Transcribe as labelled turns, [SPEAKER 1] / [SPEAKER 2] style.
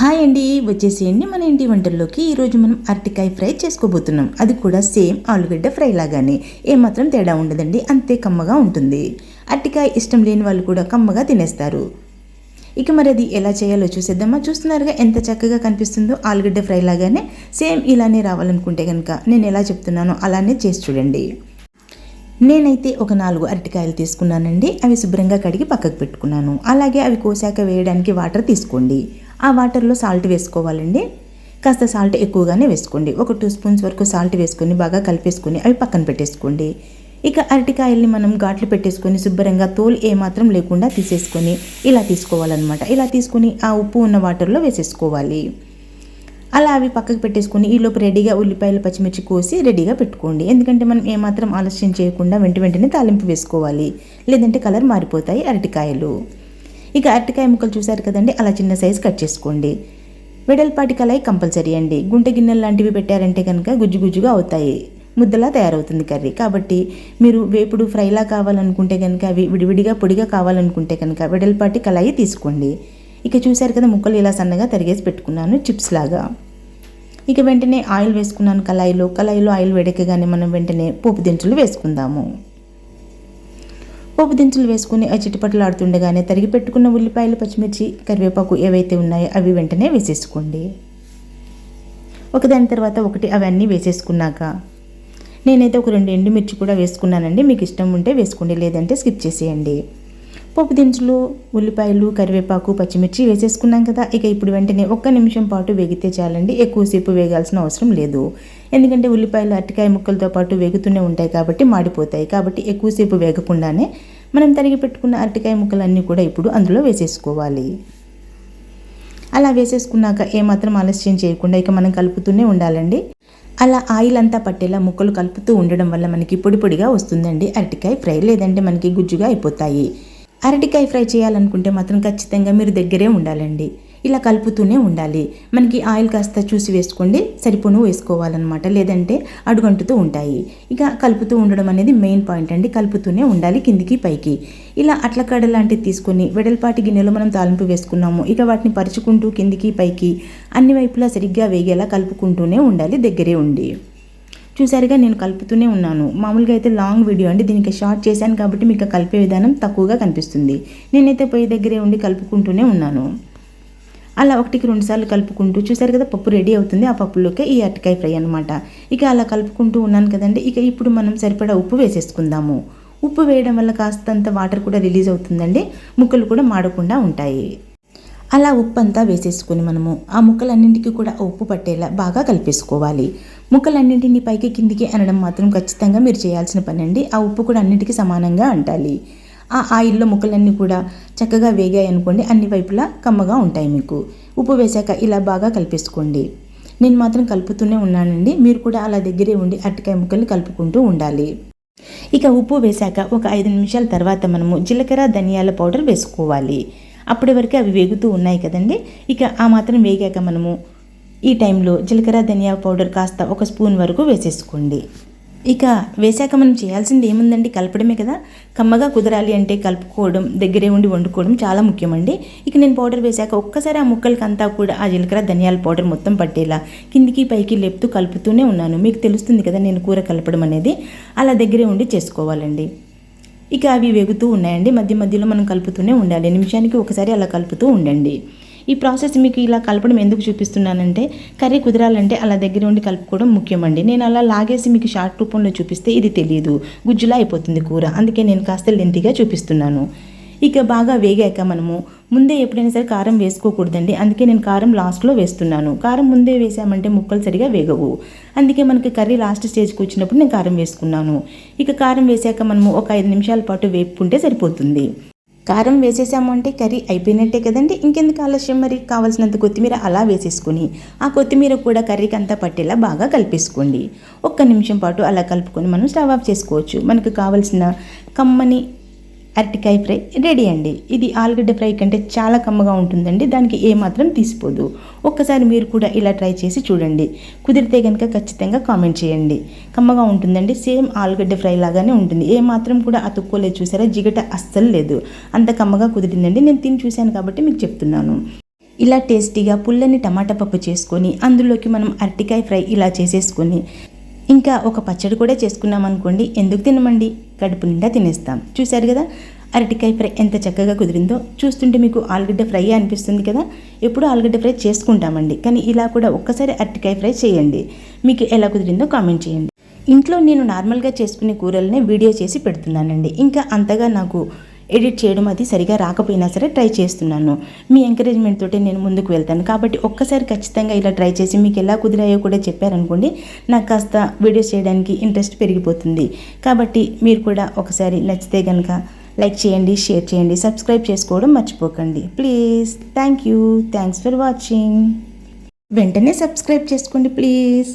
[SPEAKER 1] Hi అండి. వచ్చేసేయండి మన ఇంటి వంటల్లోకి. ఈరోజు మనం అరటికాయ ఫ్రై చేసుకోబోతున్నాం. అది కూడా సేమ్ ఆలుగడ్డ ఫ్రై లాగానే. ఏమాత్రం తేడా ఉండదండి. అంతే కమ్మగా ఉంటుంది. అరటికాయ ఇష్టం లేని వాళ్ళు కూడా కమ్మగా తినేస్తారు. ఇక మరి అది ఎలా చేయాలో చూసేద్దామా? చూస్తున్నారుగా ఎంత చక్కగా కనిపిస్తుందో ఆలుగడ్డ ఫ్రై లాగానే. సేమ్ ఇలానే రావాలనుకుంటే కనుక నేను ఎలా చెప్తున్నానో అలానే చేసి చూడండి. నేనైతే ఒక నాలుగు అరటికాయలు తీసుకున్నానండి. అవి శుభ్రంగా కడిగి పక్కకు పెట్టుకున్నాను. అలాగే అవి కోసాక వేయడానికి వాటర్ తీసుకోండి. ఆ వాటర్లో సాల్ట్ వేసుకోవాలండి. కాస్త సాల్ట్ ఎక్కువగానే వేసుకోండి. ఒక టూ స్పూన్స్ వరకు సాల్ట్ వేసుకొని బాగా కలిపేసుకొని అవి పక్కన పెట్టేసుకోండి. ఇక అరటికాయల్ని మనం ఘాట్లు పెట్టేసుకొని శుభ్రంగా తోలు ఏమాత్రం లేకుండా తీసేసుకొని ఇలా తీసుకోవాలన్నమాట. ఇలా తీసుకొని ఆ ఉప్పు ఉన్న వాటర్లో వేసేసుకోవాలి. అలా అవి పక్కకు పెట్టేసుకొని ఈలోపు రెడీగా ఉల్లిపాయలు పచ్చిమిర్చి కోసి రెడీగా పెట్టుకోండి. ఎందుకంటే మనం ఏమాత్రం ఆలస్యం చేయకుండా వెంట వెంటనే తాలింపు వేసుకోవాలి. లేదంటే కలర్ మారిపోతాయి అరటికాయలు. ఇక అరటికాయ ముక్కలు చూశారు కదండి అలా చిన్న సైజు కట్ చేసుకోండి. వెడల్పాటి కలాయి కంపల్సరీ అండి. గుంటె గిన్నెలు లాంటివి పెట్టారంటే కనుక గుజ్జు గుజ్జుగా అవుతాయి. ముద్దలా తయారవుతుంది కర్రీ. కాబట్టి మీరు వేపుడు ఫ్రైలా కావాలనుకుంటే కనుక అవి విడివిడిగా పొడిగా కావాలనుకుంటే కనుక వెడల్పాటి కళాయి తీసుకోండి. ఇక చూశారు కదా ముక్కలు ఇలా సన్నగా తరిగేసి పెట్టుకున్నాను చిప్స్ లాగా. ఇక వెంటనే ఆయిల్ వేసుకున్నాను కళాయిలో. కళాయిలో ఆయిల్ వేడెక్కగానే మనం వెంటనే పోపు దినుసులు వేసుకుందాము. పోపు దినుసులు వేసుకుని ఆ చిటిపట్లు ఆడుతుండగానే తరిగి పెట్టుకున్న ఉల్లిపాయలు పచ్చిమిర్చి కరివేపాకు ఏవైతే ఉన్నాయో అవి వెంటనే వేసేసుకోండి. ఒకదాని తర్వాత ఒకటి అవన్నీ వేసేసుకున్నాక నేనైతే ఒక రెండు ఎండుమిర్చి కూడా వేసుకున్నానండి. మీకు ఇష్టం ఉంటే వేసుకోండి లేదంటే స్కిప్ చేసేయండి. పప్పు దినుసులు ఉల్లిపాయలు కరివేపాకు పచ్చిమిర్చి వేసేసుకున్నాం కదా. ఇక ఇప్పుడు వెంటనే ఒక్క నిమిషం పాటు వేగితే చాలండి. ఎక్కువసేపు వేగాల్సిన అవసరం లేదు. ఎందుకంటే ఉల్లిపాయలు అరటికాయ ముక్కలతో పాటు వేగుతూనే ఉంటాయి కాబట్టి మాడిపోతాయి. కాబట్టి ఎక్కువసేపు వేగకుండానే మనం తరిగి పెట్టుకున్న అరటికాయ ముక్కలన్నీ కూడా ఇప్పుడు అందులో వేసేసుకోవాలి. అలా వేసేసుకున్నాక ఏమాత్రం ఆలస్యం చేయకుండా ఇక మనం కలుపుతూనే ఉండాలండి. అలా ఆయిల్ అంతా పట్టేలా ముక్కలు కలుపుతూ ఉండడం వల్ల మనకి పొడి పొడిగా వస్తుందండి. అరటికాయ ఫ్రై లేదంటే మనకి గుజ్జుగా అయిపోతాయి. అరటికాయ ఫ్రై చేయాలనుకుంటే మాత్రం ఖచ్చితంగా మీరు దగ్గరే ఉండాలండి. ఇలా కలుపుతూనే ఉండాలి. మనకి ఆయిల్ కాస్త చూసి వేసుకోండి. సరిపోను వేసుకోవాలన్నమాట. లేదంటే అడుగంటుతూ ఉంటాయి. ఇక కలుపుతూ ఉండడం అనేది మెయిన్ పాయింట్ అండి. కలుపుతూనే ఉండాలి కిందికి పైకి. ఇలా అట్లకాడ లాంటివి తీసుకొని వెడల్పాటి గిన్నెలో మనం తాలింపు వేసుకున్నాము. ఇక వాటిని పరుచుకుంటూ కిందికి పైకి అన్ని వైపులా సరిగ్గా వేగేలా కలుపుకుంటూనే ఉండాలి. దగ్గరే ఉండి. చూసారుగా నేను కలుపుతూనే ఉన్నాను. మామూలుగా అయితే లాంగ్ వీడియో అండి. దీనికి షార్ట్ చేశాను కాబట్టి మీకు కలిపే విధానం తక్కువగా కనిపిస్తుంది. నేనైతే పొయ్యి దగ్గరే ఉండి కలుపుకుంటూనే ఉన్నాను. అలా ఒకటికి రెండు సార్లు కలుపుకుంటూ చూసారు కదా పప్పు రెడీ అవుతుంది. ఆ పప్పులోకే ఈ అరటికాయ ఫ్రై అనమాట ఇక అలా కలుపుకుంటూ ఉన్నాను కదండి. ఇక ఇప్పుడు మనం సరిపడా ఉప్పు వేసేసుకుందాము. ఉప్పు వేయడం వల్ల కాస్తంత వాటర్ కూడా రిలీజ్ అవుతుందండి. ముక్కలు కూడా మాడకుండా ఉంటాయి. అలా ఉప్పు అంతా వేసేసుకొని మనము ఆ ముక్కలన్నింటికి కూడా ఉప్పు పట్టేలా బాగా కలిపేసుకోవాలి. ముక్కలన్నింటినీ పైకి కిందికి అనడం మాత్రం ఖచ్చితంగా మీరు చేయాల్సిన పని అండి ఆ ఉప్పు కూడా అన్నింటికి సమానంగా అంటాలి. ఆ ఆయిల్లో ముక్కలన్నీ కూడా చక్కగా వేగాయి అనుకోండి అన్ని వైపులా కమ్మగా ఉంటాయి మీకు. ఉప్పు వేశాక ఇలా బాగా కలిపేసుకోండి. నేను మాత్రం కలుపుతూనే ఉన్నానండి. మీరు కూడా అలా దగ్గరే ఉండి అరటికాయ ముక్కల్ని కలుపుకుంటూ ఉండాలి. ఇక ఉప్పు వేశాక ఒక ఐదు నిమిషాల తర్వాత మనము జీలకర్ర ధనియాల పౌడర్ వేసుకోవాలి. అప్పటి వరకు అవి వేగుతూ ఉన్నాయి కదండి. ఇక ఆ మాత్రం వేగాక మనము ఈ టైంలో జీలకర్ర ధనియా పౌడర్ కాస్త ఒక స్పూన్ వరకు వేసేసుకోండి. ఇక వేశాక మనం చేయాల్సింది ఏముందండి? కలపడమే కదా. కమ్మగా కుదరాలి అంటే కలుపుకోవడం దగ్గరే ఉండి వండుకోవడం చాలా ముఖ్యమండి. ఇక నేను పౌడర్ వేశాక ఒక్కసారి ఆ ముక్కలకి అంతా కూడా ఆ జీలకర్ర ధనియాల పౌడర్ మొత్తం పట్టేలా కిందికి పైకి లేపుతూ కలుపుతూనే ఉన్నాను. మీకు తెలుస్తుంది కదా నేను కూర కలపడం అనేది. అలా దగ్గరే ఉండి చేసుకోవాలండి. ఇక అవి వేగుతూ ఉన్నాయండి. మధ్య మధ్యలో మనం కలుపుతూనే ఉండాలి. నిమిషానికి ఒకసారి అలా కలుపుతూ ఉండండి. ఈ ప్రాసెస్ మీకు ఇలా కలపడం ఎందుకు చూపిస్తున్నానంటే కర్రీ కుదరాలంటే అలా దగ్గర ఉండి కలుపుకోవడం ముఖ్యమండి. నేను అలా లాగేసి మీకు షార్ట్ రూపంలో చూపిస్తే ఇది తెలియదు గుజ్జులా అయిపోతుంది కూర. అందుకే నేను కాస్త లెంతిగా చూపిస్తున్నాను. ఇక బాగా వేగాక మనము ముందే ఎప్పుడైనా సరే కారం వేసుకోకూడదండి. అందుకే నేను కారం లాస్ట్లో వేస్తున్నాను. కారం ముందే వేసామంటే ముక్కలు సరిగా వేగవు. అందుకే మనకి కర్రీ లాస్ట్ స్టేజ్కి వచ్చినప్పుడు నేను కారం వేసుకున్నాను. ఇక కారం వేసాక మనము ఒక ఐదు నిమిషాల పాటు వేపుకుంటే సరిపోతుంది. కారం వేసేసాము అంటే కర్రీ అయిపోయినట్టే కదండి. ఇంకెందుకు ఆలస్యం మరి? కావాల్సినంత కొత్తిమీర అలా వేసేసుకొని ఆ కొత్తిమీర కూడా కర్రీకి అంతా పట్టేలా బాగా కలిపేసుకోండి. ఒక్క నిమిషం పాటు అలా కలుపుకొని మనం స్టవ్ ఆఫ్ చేసుకోవచ్చు. మనకు కావాల్సిన కమ్మని అరటికాయ ఫ్రై రెడీ అండి. ఇది ఆలుగడ్డ ఫ్రై కంటే చాలా కమ్మగా ఉంటుందండి. దానికి ఏమాత్రం తీసిపోదు. ఒక్కసారి మీరు కూడా ఇలా ట్రై చేసి చూడండి. కుదిరితే కనుక ఖచ్చితంగా కామెంట్ చేయండి. కమ్మగా ఉంటుందండి. సేమ్ ఆలుగడ్డ ఫ్రై లాగానే ఉంటుంది. ఏ మాత్రం కూడా అతుక్కోలేదు చూసారా? జిగట అస్సలు లేదు. అంత కమ్మగా కుదిరిందండి. నేను తిని చూశాను కాబట్టి మీకు చెప్తున్నాను. ఇలా టేస్టీగా పుల్లని టమాటా పప్పు చేసుకొని అందులోకి మనం అరటికాయ ఫ్రై ఇలా చేసేసుకొని ఇంకా ఒక పచ్చడి కూడా చేసుకున్నాం అనుకోండి. ఎందుకు తినమండి? కడుపు నిండా తినేస్తాం. చూశారు కదా? అరటికాయ ఫ్రై ఎంత చక్కగా కుదిరిందో. చూస్తుంటే మీకు ఆలుగడ్డ ఫ్రై అనిపిస్తుంది కదా? ఎప్పుడు ఆలుగడ్డ ఫ్రై చేసుకుంటామండి. కానీ ఇలా కూడా ఒక్కసారి అరటికాయ ఫ్రై చేయండి. మీకు ఎలా కుదిరిందో కామెంట్ చేయండి. ఇంట్లో నేను నార్మల్గా చేసుకునే కూరలనే వీడియో చేసి పెడుతున్నానండి. ఇంకా అంతగా నాకు ఎడిట్ చేయడం అది సరిగా రాకపోయినా సరే ట్రై చేస్తున్నాను. మీ ఎంకరేజ్మెంట్ తోటి నేను ముందుకు వెళ్తాను. కాబట్టి ఒక్కసారి ఖచ్చితంగా ఇలా ట్రై చేసి మీకు ఎలా కుదిరాయో కూడా చెప్పారనుకోండి నాకు కాస్త వీడియోస్ చేయడానికి ఇంట్రెస్ట్ పెరిగిపోతుంది. కాబట్టి మీరు కూడా ఒకసారి నచ్చితే కనుక లైక్ చేయండి షేర్ చేయండి సబ్స్క్రైబ్ చేసుకోవడం మర్చిపోకండి. Please thank you thanks for watching వెంటనే సబ్స్క్రైబ్ చేసుకోండి ప్లీజ్